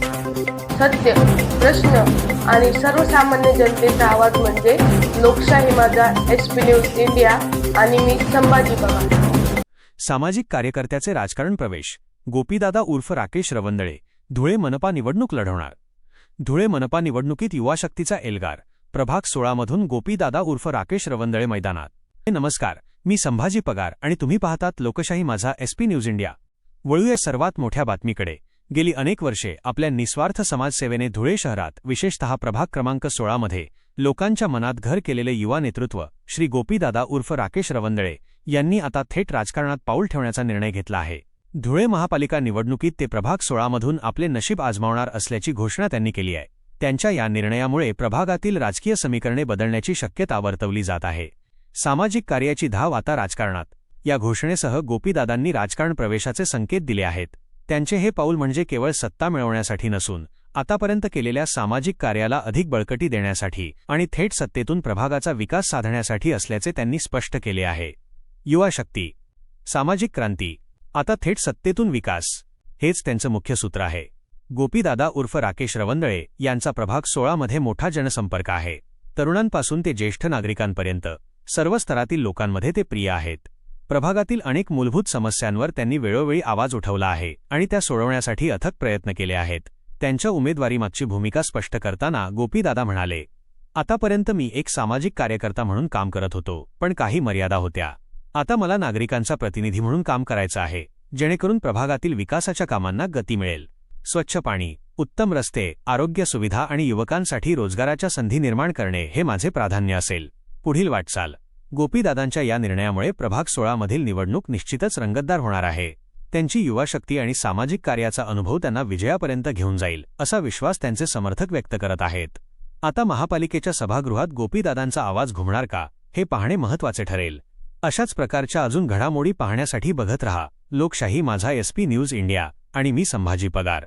सत्य प्रश्न आणि सर्वसामान्य जनतेचा आवाज म्हणजे लोकशाही माझा एस पी न्यूज इंडिया आणि मी संभाजी पवार. सामाजिक कार्यकर्त्याचे राजकारण प्रवेश. गोपीदादा उर्फ राकेश रवंदळे धुळे मनपा निवडणूक लढवणार. धुळे मनपा निवडणुकीत युवा शक्तीचा एल्गार प्रभाग सोळामधून गोपीदादा उर्फ राकेश रवंदळे मैदानात. नमस्कार मी संभाजी पगार आणि तुम्ही पाहतात लोकशाही माझा एसपी न्यूज इंडिया वळूया सर्वात मोठ्या बातमीकडे. गेली अनेक वर्षे आपल्या निस्वार्थ समाजसेवेने धुळे शहरात विशेषतः प्रभाग क्रमांक सोळामध्ये लोकांच्या मनात घर केलेले युवा नेतृत्व श्री गोपीदादा उर्फ राकेश रवंदळे यांनी आता थेट राजकारणात पाऊल ठेवण्याचा निर्णय घेतला आहे. धुळे महापालिका निवडणुकीत ते प्रभाग सोळामधून आपले नशीब आजमावणार असल्याची घोषणा त्यांनी केली आहे. त्यांच्या या निर्णयामुळे प्रभागातील राजकीय समीकरणे बदलण्याची शक्यता वर्तवली जात आहे. सामाजिक कार्याची धाव आता राजकारणात. या घोषणेसह गोपीदादांनी राजकारण प्रवेशाचे संकेत दिले आहेत. त्यांचे हे पाऊल म्हणजे केवळ सत्ता मिळवण्यासाठी नसून आतापर्यंत केलेल्या सामाजिक कार्याला अधिक बळकटी देण्यासाठी आणि थेट सत्तेतून प्रभागाचा विकास साधण्यासाठी असल्याचे त्यांनी स्पष्ट केले आहे. युवा शक्ती सामाजिक क्रांती आता थेट सत्तेतून विकास हेच त्यांचं मुख्य सूत्र आहे. गोपीदादा उर्फ राकेश रवंदळे यांचा प्रभाग सोळामध्ये मोठा जनसंपर्क आहे. तरुणांपासून ते ज्येष्ठ नागरिकांपर्यंत सर्व स्तरातील लोकांमध्ये ते प्रिय आहेत. प्रभागातील अनेक मूलभूत समस्यांवर त्यांनी वेळोवेळी आवाज उठवला आहे आणि त्या सोडवण्यासाठी अथक प्रयत्न केले आहेत. त्यांच्या उमेदवारीमागची भूमिका स्पष्ट करताना गोपीदादा म्हणाले आतापर्यंत मी एक सामाजिक कार्यकर्ता म्हणून काम करत होतो पण काही मर्यादा होत्या. आता मला नागरिकांचा प्रतिनिधी म्हणून काम करायचं आहे जेणेकरून प्रभागातील विकासाच्या कामांना गती मिळेल. स्वच्छ पाणी उत्तम रस्ते आरोग्य सुविधा आणि युवकांसाठी रोजगाराच्या संधी निर्माण करणे हे माझे प्राधान्य असेल. पुढील वाटचाल. गोपीदादांच्या या निर्णयामुळे प्रभाग सोळामधील निवडणूक निश्चितच रंगतदार होणार आहे. त्यांची युवा शक्ती आणि सामाजिक कार्याचा अनुभव त्यांना विजयापर्यंत घेऊन जाईल असा विश्वास त्यांचे समर्थक व्यक्त करत आहेत. आता महापालिकेच्या सभागृहात गोपीदादांचा आवाज घुमणार का हे पाहणे महत्त्वाचे ठरेल. अशाच प्रकारच्या अजून घडामोडी पाहण्यासाठी बघत रहा. लोकशाही माझा एसपी न्यूज इंडिया आणि मी संभाजी पगार.